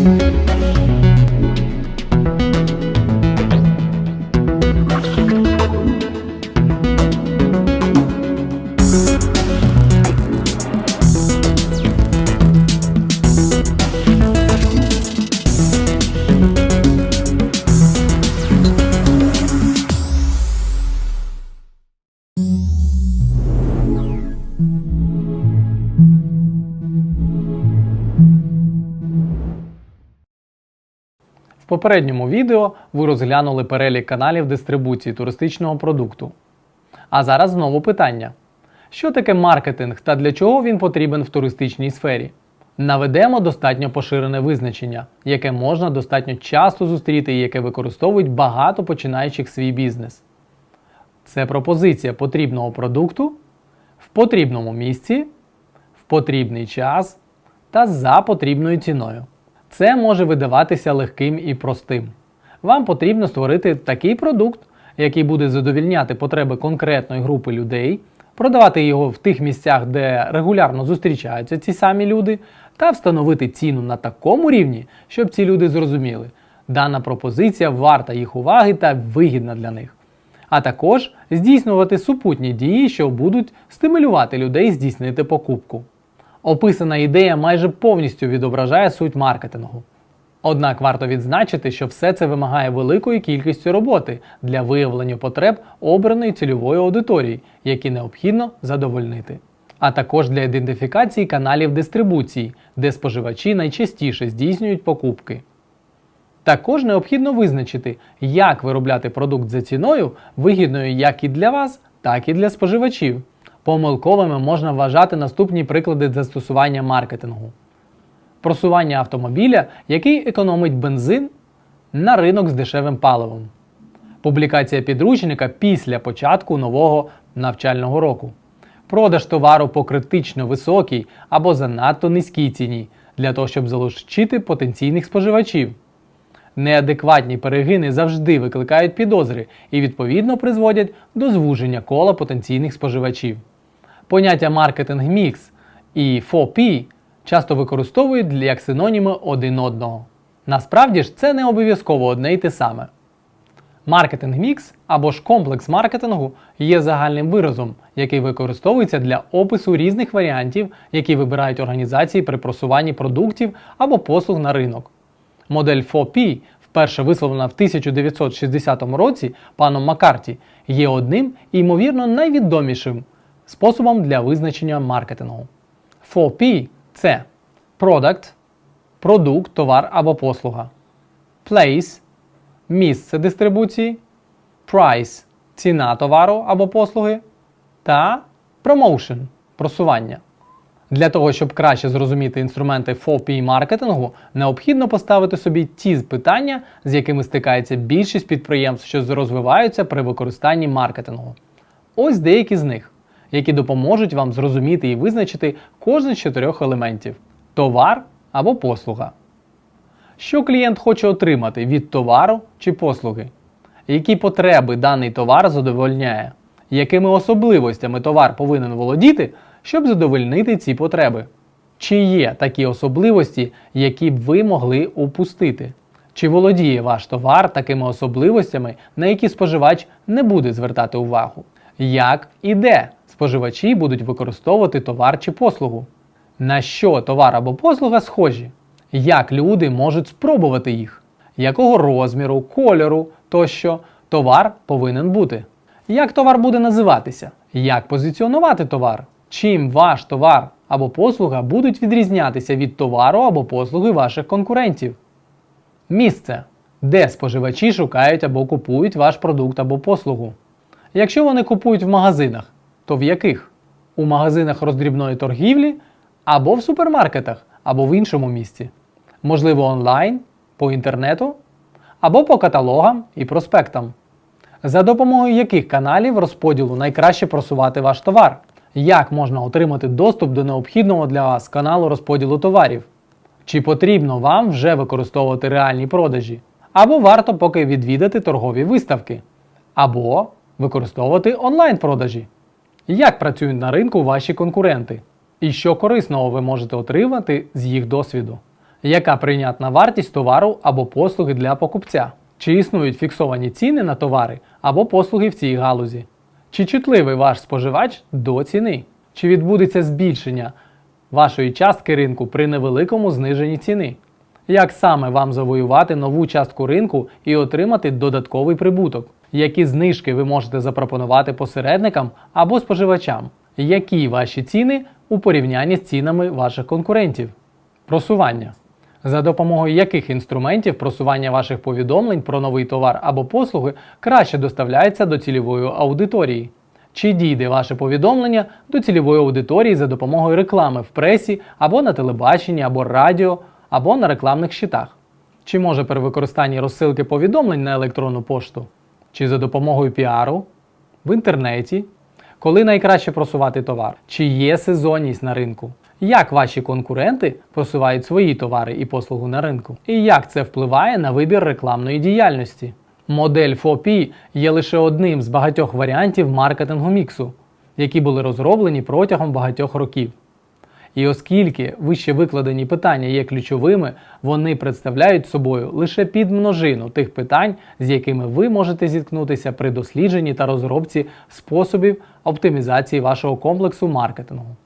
В попередньому відео ви розглянули перелік каналів дистрибуції туристичного продукту. А зараз знову питання: що таке маркетинг та для чого він потрібен в туристичній сфері? Наведемо достатньо поширене визначення, яке можна достатньо часто зустріти і яке використовують багато починаючих свій бізнес. Це пропозиція потрібного продукту в потрібному місці, в потрібний час та за потрібною ціною. Це може видаватися легким і простим. Вам потрібно створити такий продукт, який буде задовільняти потреби конкретної групи людей, продавати його в тих місцях, де регулярно зустрічаються ці самі люди, та встановити ціну на такому рівні, щоб ці люди зрозуміли, дана пропозиція варта їх уваги та вигідна для них. А також здійснювати супутні дії, що будуть стимулювати людей здійснити покупку. Описана ідея майже повністю відображає суть маркетингу. Однак варто відзначити, що все це вимагає великої кількості роботи для виявлення потреб обраної цільової аудиторії, які необхідно задовольнити, а також для ідентифікації каналів дистрибуції, де споживачі найчастіше здійснюють покупки. Також необхідно визначити, як виробляти продукт за ціною, вигідною як і для вас, так і для споживачів. Помилковими можна вважати наступні приклади застосування маркетингу: просування автомобіля, який економить бензин на ринок з дешевим паливом, публікація підручника після початку нового навчального року, продаж товару по критично високій або занадто низькій ціні для того, щоб залучити потенційних споживачів. Неадекватні перегини завжди викликають підозри і відповідно призводять до звуження кола потенційних споживачів. Поняття маркетинг мікс і 4P часто використовують як синоніми один одного. Насправді ж це не обов'язково одне й те саме. Маркетинг мікс або ж комплекс маркетингу є загальним виразом, який використовується для опису різних варіантів, які вибирають організації при просуванні продуктів або послуг на ринок. Модель 4P, вперше висловлена в 1960 році паном Маккарті, є одним і, ймовірно, найвідомішим способом для визначення маркетингу. 4P це Product – продукт, товар або послуга, Place – місце дистрибуції, Price – ціна товару або послуги та Promotion – просування. Для того, щоб краще зрозуміти інструменти 4P маркетингу, необхідно поставити собі ті питання, з якими стикається більшість підприємств, що розвиваються при використанні маркетингу. Ось деякі з них, які допоможуть вам зрозуміти і визначити кожен з чотирьох елементів: товар або послуга. Що клієнт хоче отримати від товару чи послуги? Які потреби даний товар задовольняє? Якими особливостями товар повинен володіти, щоб задовольнити ці потреби? Чи є такі особливості, які б ви могли упустити? Чи володіє ваш товар такими особливостями, на які споживач не буде звертати увагу? Як і де споживачі будуть використовувати товар чи послугу? На що товар або послуга схожі? Як люди можуть спробувати їх? Якого розміру, кольору тощо товар повинен бути? Як товар буде називатися? Як позиціонувати товар? Чим ваш товар або послуга будуть відрізнятися від товару або послуги ваших конкурентів? Місце, де споживачі шукають або купують ваш продукт або послугу. Якщо вони купують в магазинах, то в яких? У магазинах роздрібної торгівлі або в супермаркетах, або в іншому місці. Можливо, онлайн, по інтернету, або по каталогам і проспектам. За допомогою яких каналів розподілу найкраще просувати ваш товар? Як можна отримати доступ до необхідного для вас каналу розподілу товарів? Чи потрібно вам вже використовувати реальні продажі? Або варто поки відвідати торгові виставки, або використовувати онлайн-продажі? Як працюють на ринку ваші конкуренти? І що корисного ви можете отримати з їх досвіду? Яка прийнятна вартість товару або послуги для покупця? Чи існують фіксовані ціни на товари або послуги в цій галузі? Чи чутливий ваш споживач до ціни? Чи відбудеться збільшення вашої частки ринку при невеликому зниженні ціни? Як саме вам завоювати нову частку ринку і отримати додатковий прибуток? Які знижки ви можете запропонувати посередникам або споживачам? Які ваші ціни у порівнянні з цінами ваших конкурентів? Просування. За допомогою яких інструментів просування ваших повідомлень про новий товар або послуги краще доставляється до цільової аудиторії? Чи дійде ваше повідомлення до цільової аудиторії за допомогою реклами в пресі або на телебаченні, або радіо, або на рекламних щитах? Чи може при використанні розсилки повідомлень на електронну пошту? Чи за допомогою піару? В інтернеті? Коли найкраще просувати товар? Чи є сезонність на ринку? Як ваші конкуренти просувають свої товари і послуги на ринку? І як це впливає на вибір рекламної діяльності? Модель FOP є лише одним з багатьох варіантів маркетингу міксу, які були розроблені протягом багатьох років. І оскільки вище викладені питання є ключовими, вони представляють собою лише підмножину тих питань, з якими ви можете зіткнутися при дослідженні та розробці способів оптимізації вашого комплексу маркетингу.